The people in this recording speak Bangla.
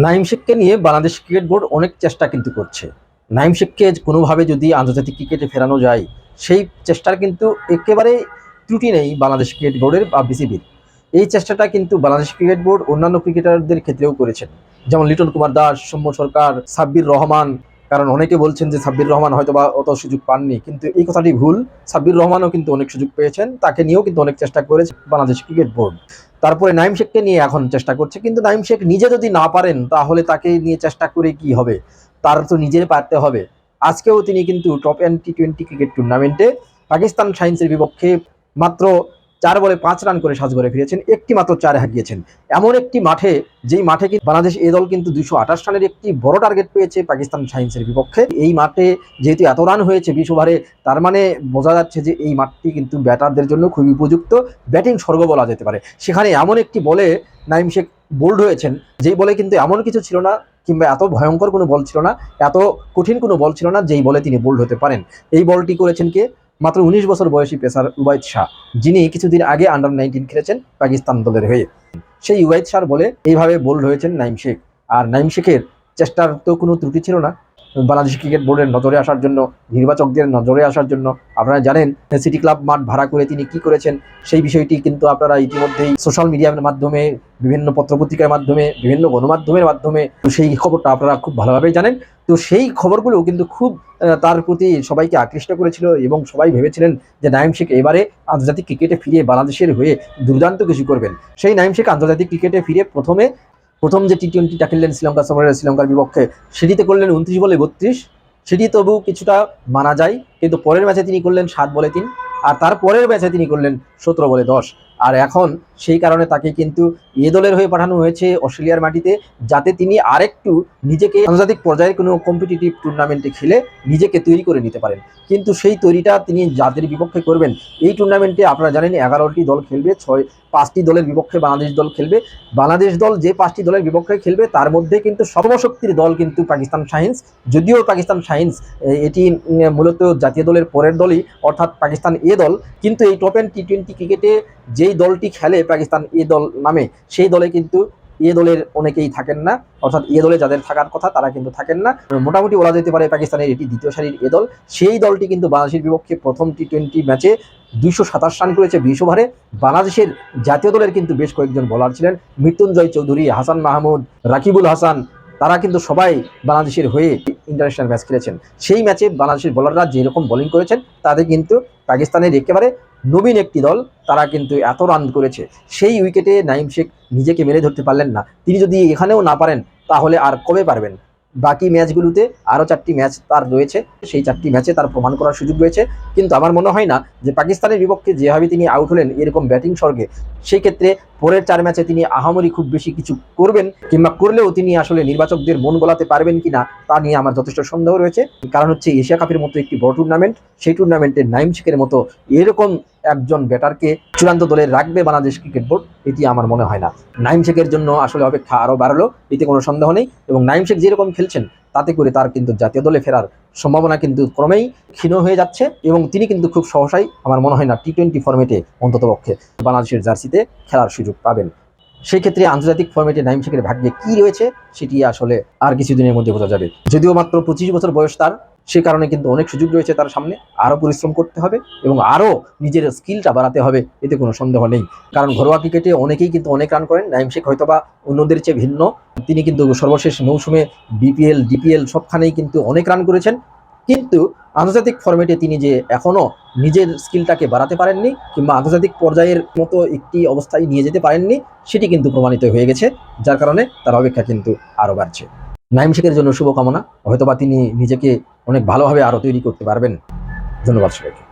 নাইম শেখকে নিয়ে বাংলাদেশ ক্রিকেট বোর্ড অনেক চেষ্টা কিন্তু করছে। নাইম শেখকে কোনোভাবে যদি আন্তর্জাতিক ক্রিকেটে ফেরানো যায়, সেই চেষ্টার কিন্তু একেবারে ত্রুটি নেই বাংলাদেশ ক্রিকেট বোর্ডের বা বিসিবির। এই চেষ্টাটা কিন্তু বাংলাদেশ ক্রিকেট বোর্ড অন্যান্য ক্রিকেটারদের ক্ষেত্রেও করেছেন। যেমন লিটন কুমার দাস, সৌম্য সরকার, সাব্বির রহমান, কারণ অনেকে বলছেন যে সাব্বির রহমান হয়তো বা অত সুযোগ পাননি, কিন্তু এই কথাটি ভুল। সাব্বির রহমানও কিন্তু অনেক সুযোগ পেয়েছেন, তাকে নিয়েও কিন্তু অনেক চেষ্টা করেছে বাংলাদেশ ক্রিকেট বোর্ড। তারপরে নাইম শেখকে নিয়ে এখন চেষ্টা করছে, কিন্তু নাইম শেখ নিজে যদি না পারেন, তাহলে তাকে নিয়ে চেষ্টা করে কি হবে? তার তো নিজের পারতে হবে। আজকেও তিনি কিন্তু top N T twenty cricket টুর্নামেন্টে পাকিস্তান সায়েন্সের বিপক্ষে মাত্র চার বলে পাঁচ রান করে সাজঘরে ফিরেছেন, একটি মাত্র চারে হাঁকিয়েছেন। এমন একটি মাঠে, যেই মাঠে কিন্তু বাংলাদেশ এ দল কিন্তু দুশো আঠাশ রানের একটি বড় টার্গেট পেয়েছে পাকিস্তান সায়েন্সের বিপক্ষে, এই মাঠে যেহেতু এত রান হয়েছে বিশ ওভারে তার মানে বোঝা যাচ্ছে যে এই মাঠটি কিন্তু ব্যাটারদের জন্য খুবই উপযুক্ত ব্যাটিং স্বর্গ বলা যেতে পারে। সেখানে এমন একটি বলে নাইম শেখ বোল্ড হয়েছেন, যেই বলে কিন্তু এমন কিছু ছিল না, কিংবা এত ভয়ঙ্কর কোনো বল ছিল না, এত কঠিন কোনো বল ছিল না, যেই বলে তিনি বোল্ড হতে পারেন। এই বলটি করেছেন কে? মাত্র উনিশ বছর বয়সী পেসার উবায়দ শাহ, যিনি কিছুদিন আগে আন্ডার নাইনটিন খেলেছেন পাকিস্তান দলের হয়ে। সেই উবায়দ শাহর বলে এইভাবে বোল্ড হয়েছেন নাইম শেখ। আর নাইম শেখের চেষ্টার তো কোনো ত্রুটি ছিল না বাংলাদেশ ক্রিকেট বোর্ডের নজরে আসার জন্য, নির্বাচকদের নজরে আসার জন্য আপনারা জানেন, সিটি ক্লাব মাঠ ভাড়া করে তিনি কি করেছেন, সেই বিষয়টি কিন্তু আপনারা ইতিমধ্যেই সোশ্যাল মিডিয়ার মাধ্যমে, বিভিন্ন পত্রপত্রিকার মাধ্যমে, বিভিন্ন গণমাধ্যমের মাধ্যমে সেই খবরটা আপনারা খুব ভালোভাবেই জানেন। তো সেই খবরগুলো কিন্তু খুব তার প্রতি সবাইকে আকৃষ্ট করেছিল এবং সবাই ভেবেছিলেন যে নাইম শেখ এবারে আন্তর্জাতিক ক্রিকেটে ফিরে বাংলাদেশের হয়ে দুর্দান্ত কিছু করবেন। সেই নাইম শেখ আন্তর্জাতিক ক্রিকেটে ফিরে প্রথমে প্রথম যে টি টোয়েন্টিটা খেললেন শ্রীলঙ্কা সফরে শ্রীলঙ্কার বিপক্ষে, সেটিতে করলেন উনত্রিশ বলে বত্রিশ। সেটি তবু কিছুটা মানা যায়, কিন্তু পরের ম্যাচে তিনি করলেন সাত বলে তিন, আর তার পরের ম্যাচে তিনি করলেন সতেরো বলে দশ। আর এখন সেই কারণে তাকে কিন্তু এ দলের হয়ে পাঠানো হয়েছে অস্ট্রেলিয়ার মাটিতে, যাতে তিনি আরেকটু নিজেকে আন্তর্জাতিক পর্যায়ে কোনো কম্পিটিটিভ টুর্নামেন্টে খেলে নিজেকে তৈরি করে নিতে পারেন। কিন্তু সেই তৈরিটা তিনি যাদের বিপক্ষে করবেন, এই টুর্নামেন্টে আপনারা জানেন এগারোটি দল খেলবে, ছয় পাঁচটি দলের বিপক্ষে বাংলাদেশ দল খেলবে। বাংলাদেশ দল যে পাঁচটি দলের বিপক্ষে খেলবে, তার মধ্যে কিন্তু সর্বশক্তির দল কিন্তু পাকিস্তান সায়েন্স। যদিও পাকিস্তান সায়েন্স এটি মূলত জাতীয় দলের পরের দলই, অর্থাৎ পাকিস্তান এ দল, কিন্তু এই টপ এন টি টোয়েন্টি ক্রিকেটে যেই দলটি খেলে পাকিস্তান এ দল নামে, সেই দলে কিন্তু এ দলের অনেকেই থাকেন না। অর্থাৎ এ দলে যাদের থাকার কথা, তারা কিন্তু থাকেন না। মোটামুটি বলা যেতে পারে পাকিস্তানের এটি দ্বিতীয় সারির এ দল। সেই দলটি কিন্তু বাংলাদেশের বিপক্ষে প্রথম টি টোয়েন্টি ম্যাচে দুইশো সাতাশ রান করেছে বিশ ওভারে। বাংলাদেশের জাতীয় দলের কিন্তু বেশ কয়েকজন বোলার ছিলেন। মৃত্যুঞ্জয় চৌধুরী, হাসান মাহমুদ, রাকিবুল হাসান, তারা কিন্তু সবাই বাংলাদেশের হয়ে ইন্টারন্যাশনাল ম্যাচ খেলেছেন। সেই ম্যাচে বাংলাদেশের বোলাররা যেরকম বোলিং করেছেন তাদের কিন্তু পাকিস্তানের একেবারে নবীন একটি দল, তারা কিন্তু এত রান করেছে। সেই উইকেটে নাইম শেখ নিজেকে মেরে ধরতে পারলেন না। তিনি যদি এখানেও না পারেন, তাহলে আর কবে পারবেন? বাকি ম্যাচগুলোতে আরও চারটি ম্যাচ তার রয়েছে। সেই চারটি ম্যাচে তার প্রমাণ করার সুযোগ রয়েছে। কিন্তু আমার মনে হয় না যে পাকিস্তানের বিপক্ষে যেভাবে তিনি আউট হলেন এরকম ব্যাটিং স্বর্গে, সেই ক্ষেত্রে পরের চার ম্যাচে তিনি আহামরি খুব বেশি কিছু করবেন কিংবা করলেও তিনি আসলে নির্বাচকদের মন গলাতে পারবেন কি না তা নিয়ে আমার যথেষ্ট সন্দেহ রয়েছে। কারণ হচ্ছে এশিয়া কাপের মতো একটি বড় টুর্নামেন্ট সেই টুর্নামেন্টে নাইম শেখের মতো এরকম একজন ব্যাটারকে চূড়ান্ত দলে রাখবে বাংলাদেশ ক্রিকেট বোর্ড, এটি আমার মনে হয় না। নাইম শেখের জন্য আসলে অপেক্ষা আরও বাড়লো, এতে কোনো সন্দেহ নেই। এবং নাইম শেখ যেরকম খেলছেন, তাতে করে তার কিন্তু জাতীয় দলে ফেরার সম্ভাবনা কিন্তু ক্রমেই ক্ষীণ হয়ে যাচ্ছে এবং তিনি কিন্তু খুব সহসাই আমার মনে হয় না টি টোয়েন্টি ফর্মেটে অন্ততপক্ষে বাংলাদেশের জার্সিতে খেলার সুযোগ পাবেন। সেই ক্ষেত্রে আন্তর্জাতিক ফর্মেটে নাইম শেখের ভাগ্যে কি রয়েছে, সেটি আসলে আর কিছুদিনের মধ্যে বোঝা যাবে। যদিও মাত্র পঁচিশ বছর বয়স তার সে কারণে কিন্তু অনেক সুযোগ রয়েছে তার সামনে। আরও পরিশ্রম করতে হবে এবং আরও নিজের স্কিলটা বাড়াতে হবে, এতে কোনো সন্দেহ নেই। কারণ ঘরোয়া ক্রিকেটে অনেকেই কিন্তু অনেক রান করেন, নাইম শেখ হয়তোবা অন্যদের চেয়ে ভিন্ন। তিনি কিন্তু সর্বশেষ মৌসুমে বিপিএল ডিপিএল সবখানেই কিন্তু অনেক রান করেছেন। কিন্তু আন্তর্জাতিক ফর্মেটে তিনি যে এখনও নিজের স্কিলটাকে বাড়াতে পারেননি কিংবা আন্তর্জাতিক পর্যায়ের মতো একটি অবস্থায় নিয়ে যেতে পারেননি, সেটি কিন্তু প্রমাণিত হয়ে গেছে। যার কারণে তার অপেক্ষা কিন্তু আরও বাড়ছে। নাইম শেখের জন্য শুভকামনা। হয়তোবা তিনি নিজেকে অনেক ভালোভাবে আরও তৈরি করতে পারবেন। ধন্যবাদ সবাইকে।